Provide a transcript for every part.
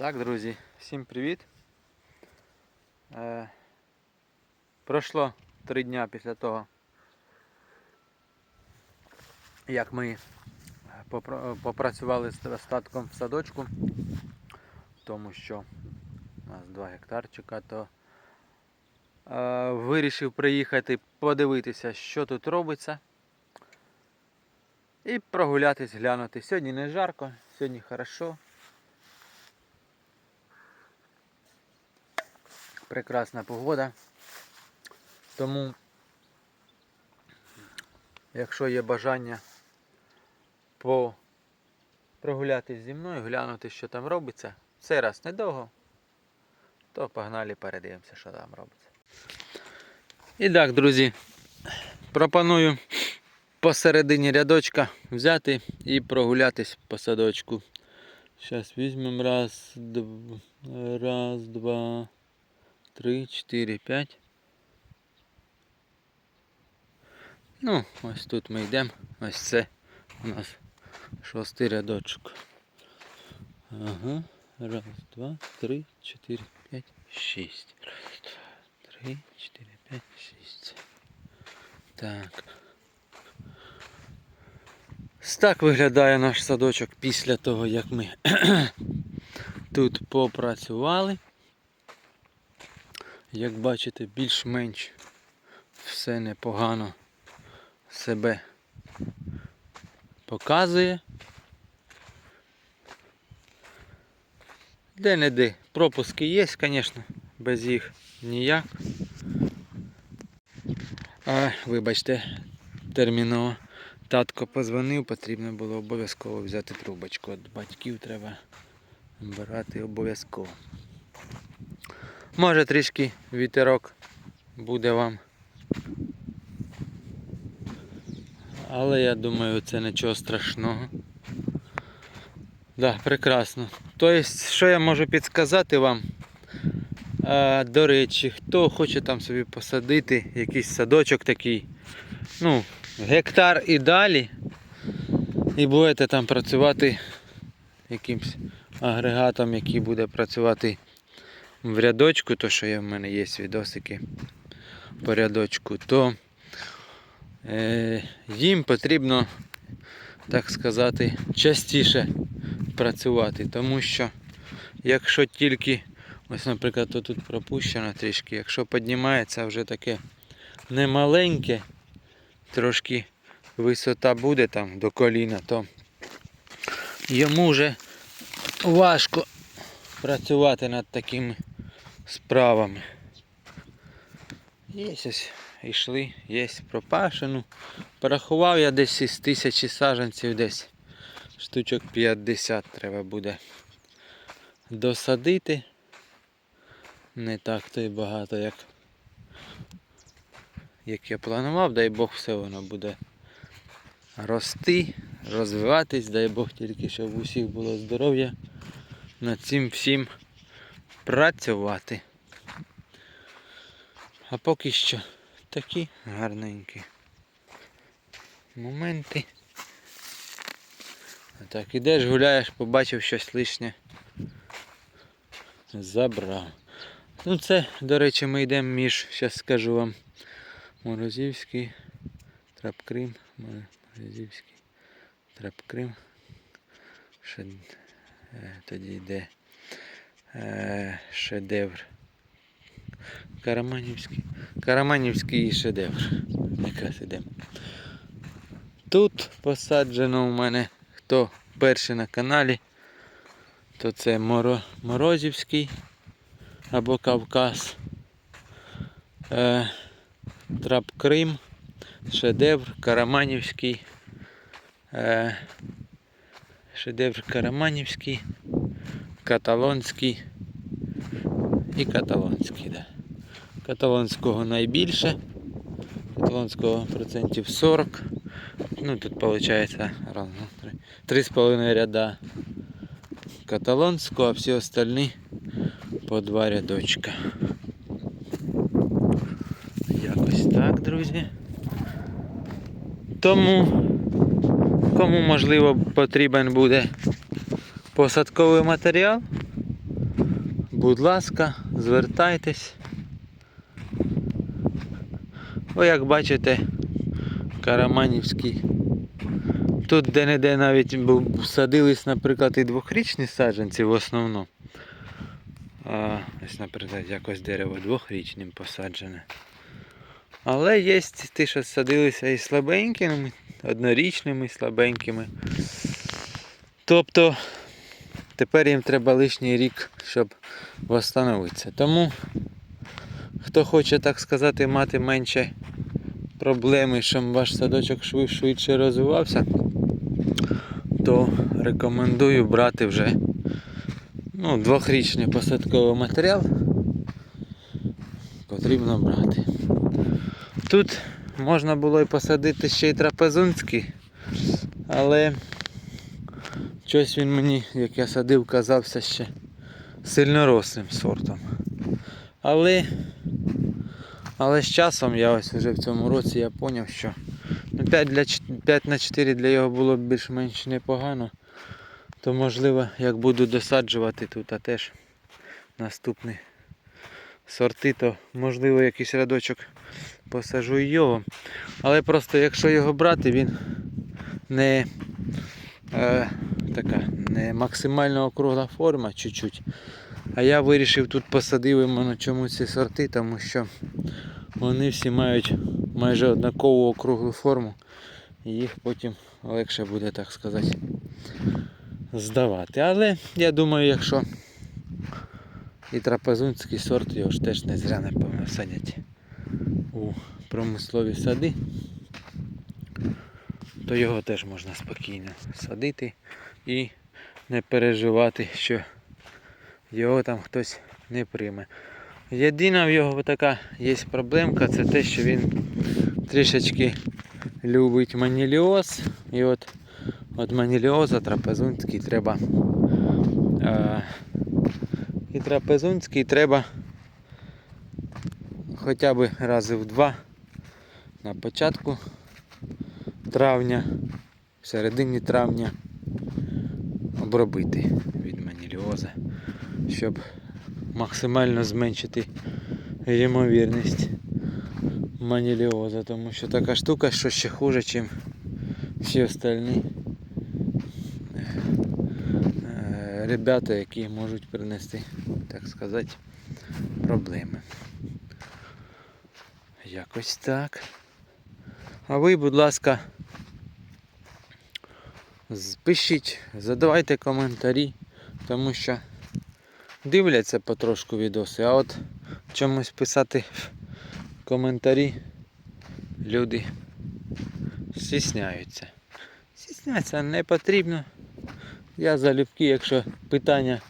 Так, друзі, всім привіт. Е, пройшло три дня після того, як ми попрацювали з остатком в садочку, тому що у нас 2 гектарчика, то е, вирішив приїхати подивитися, що тут робиться. І прогулятись, глянути. Сьогодні не жарко, сьогодні хорошо. Прекрасна погода. Тому, якщо є бажання по прогулятись зі мною, глянути, що там робиться, цей раз недовго, то погнали передивимося, що там робиться. І так, друзі, пропоную посередині рядочка взяти і прогулятись по садочку. Зараз візьмемо раз, дв... раз, два. Три, чотири, п'ять. Ну, ось тут ми йдемо. Ось це у нас шостий рядочок. Ага. Раз, два, три, чотири, п'ять, шість. Раз, два, три, чотири, п'ять, шість. Так. Так виглядає наш садочок після того, як ми тут попрацювали. Як бачите, більш-менш все непогано себе показує. Де-не-де пропуски є, звісно, без їх ніяк. А, вибачте, терміново. Татко позвонив, потрібно було обов'язково взяти трубочку. Від батьків треба брати обов'язково. Може трішки вітерок буде вам. Але я думаю, це нічого страшного. Да, прекрасно. Тобто, що я можу підсказати вам? А, до речі, хто хоче там собі посадити якийсь садочок такий, ну, гектар і далі, і будете там працювати якимсь агрегатом, який буде працювати в рядочку, то що є в мене є відосики по рядочку, то е, їм потрібно, так сказати, частіше працювати, тому що якщо тільки, ось, наприклад, то тут пропущено трішки, якщо піднімається вже таке немаленьке, трошки висота буде там до коліна, то йому вже важко працювати над такими справами. Є ось йшли, є пропашену. Порахував я десь із тисячі саджанців десь штучок 50 треба буде досадити. Не так то й багато, як, як я планував, дай Бог все воно буде рости, розвиватись, дай Бог тільки, щоб у всіх було здоров'я над цим всім працювати. А поки що такі гарненькі моменти. Так, ідеш, гуляєш, побачив щось лишнє. Забрав. Ну це, до речі, ми йдемо між, зараз скажу вам, Морозівський, Трапкрим, Морозівський, Трапкрим. Ще е, тоді йде шедевр. Караманівський. Караманівський шедевр. Тут посаджено у мене, хто перший на каналі, то це Моро, Морозівський або Кавказ. Е, Трап Крим, шедевр, Караманівський. Е, шедевр Караманівський, каталонський і каталонський. Да. Каталонського найбільше. Каталонського процентів 40. Ну тут виходить раз, два, три. Три з половиною ряда каталонського, а всі остальні по два рядочка. Якось так, друзі. Тому, кому можливо потрібен буде посадковий матеріал, будь ласка, звертайтесь. О, як бачите, Караманівський. Тут де-не-де навіть садились, наприклад, і двохрічні саджанці в основному. А, ось, наприклад, якось дерево двохрічним посаджене. Але є ті, що садилися і слабенькими, однорічними, і слабенькими. Тобто тепер їм треба лишній рік, щоб встановитися. Тому, хто хоче, так сказати, мати менше проблеми, щоб ваш садочок швидше розвивався, то рекомендую брати вже ну, двохрічний посадковий матеріал. Потрібно брати. Тут можна було і посадити ще й трапезунський, але щось він мені, як я садив, казався ще сильнорослим сортом. Але, але з часом я ось вже в цьому році я зрозумів, що ну, 5, для, 5 на 4 для його було б більш-менш непогано. То можливо, як буду досаджувати тут, а теж наступні сорти, то можливо якийсь рядочок посажу його. Але просто якщо його брати, він не е, така не максимально округла форма чуть-чуть. А я вирішив тут посадив іменно чому ці сорти, тому що вони всі мають майже однакову округлу форму. І їх потім легше буде, так сказати, здавати. Але я думаю, якщо і трапезунський сорт його ж теж не зря напевно садять у промислові сади, то його теж можна спокійно садити і не переживати, що його там хтось не прийме. Єдина в його така є проблемка, це те, що він трішечки любить маніліоз. І от от маніліоза трапезунський треба. Е, і трапезунський треба хоча б рази в два на початку травня, в середині травня обробити від маніліоза, щоб максимально зменшити ймовірність маніліоза, тому що така штука, що ще хуже, ніж всі остальні е, ребята, які можуть принести, так сказати, проблеми. Якось так. А ви, будь ласка, пишіть, задавайте коментарі, тому що дивляться потрошку відоси, а от чомусь писати коментарі люди стісняються. Стісняться не потрібно. Я залюбки, якщо питання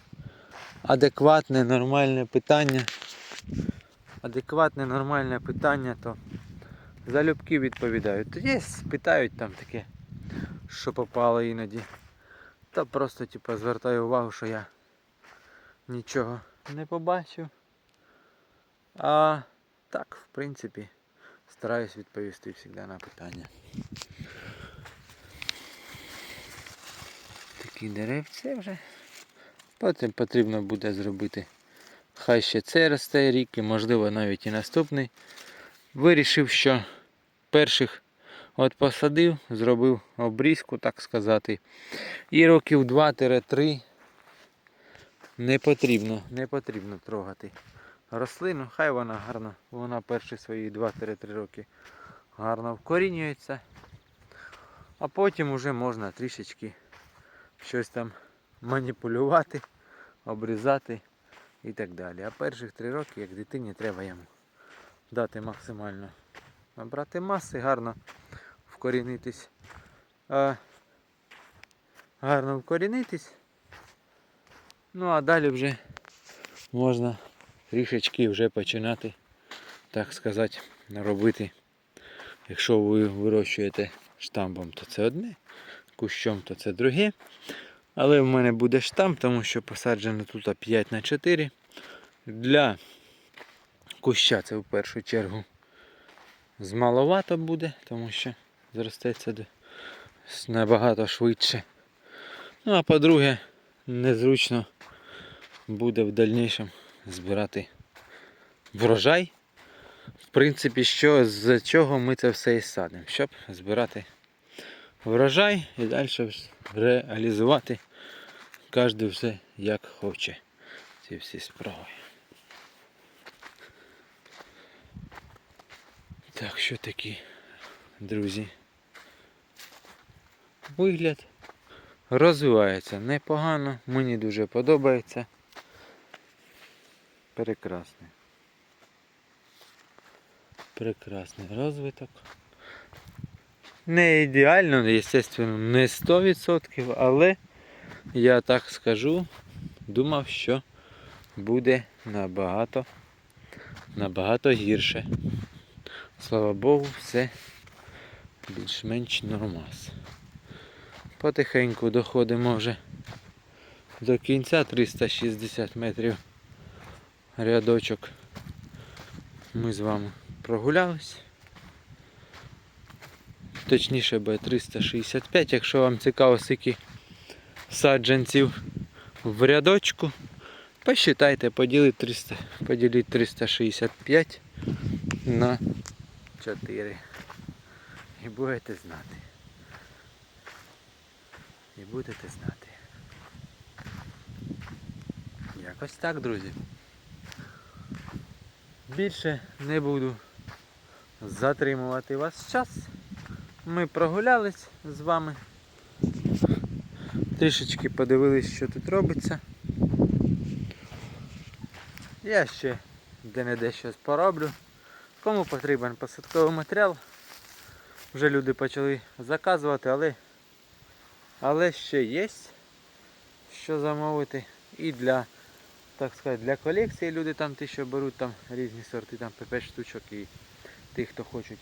адекватне, нормальне питання. Адекватне, нормальне питання, то залюбки відповідають. Тоді питають там таке, що попало іноді. Та просто типу, звертаю увагу, що я нічого не побачив. А так, в принципі, стараюсь відповісти завжди на питання. Такі деревці вже. Потім потрібно буде зробити. Хай ще це росте рік і можливо навіть і наступний. Вирішив, що перших от посадив, зробив обрізку, так сказати. І років 2-3 не потрібно, не потрібно трогати рослину. Хай вона гарно, вона перші свої 2-3 роки гарно вкорінюється. А потім вже можна трішечки щось там маніпулювати, обрізати і так далі. А перших 3 роки, як дитині, треба йому дати максимально набрати маси, гарно вкорінитись. А, гарно вкорінитись. Ну а далі вже можна трішечки вже починати, так сказати, робити. Якщо ви вирощуєте штамбом, то це одне, кущом, то це друге. Але в мене буде штамп, тому що посаджено тут 5 на 4 Для куща це в першу чергу змаловато буде, тому що зростеться набагато швидше. Ну а по-друге, незручно буде в дальнішому збирати врожай. В принципі, що, з чого ми це все і садимо, щоб збирати врожай і далі реалізувати кожен все як хоче. Ці всі справи. Так, що такі, друзі? Вигляд розвивається непогано, мені дуже подобається. Прекрасний. Прекрасний розвиток. Не ідеально, звісно, не 100%, але я так скажу, думав, що буде набагато, набагато гірше. Слава Богу, все більш-менш нормас. Потихеньку доходимо вже до кінця 360 метрів рядочок. Ми з вами прогулялись. Точніше буде 365, якщо вам цікаво, скільки саджанців в рядочку, посчитайте, поділіть 300, поділіть 365 на 4. І будете знати. І будете знати. Якось так, друзі. Більше не буду затримувати вас час. Ми прогулялись з вами. Трішечки подивились, що тут робиться. Я ще де-не-де щось пороблю. Кому потрібен посадковий матеріал, вже люди почали заказувати, але, але ще є що замовити. І для, так сказати, для колекції люди там ті, що беруть там різні сорти, там 5 штучок і тих, хто хочуть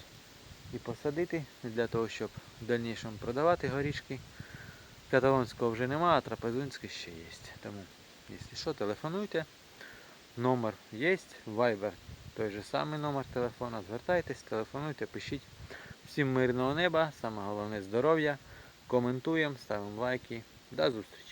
і посадити, для того, щоб в дальнішому продавати горішки. Каталонського вже нема, а трапезунський ще є. Тому, якщо що, телефонуйте. Номер є, Viber той же самий номер телефона. Звертайтесь, телефонуйте, пишіть. Всім мирного неба, саме головне здоров'я. Коментуємо, ставимо лайки. До зустрічі!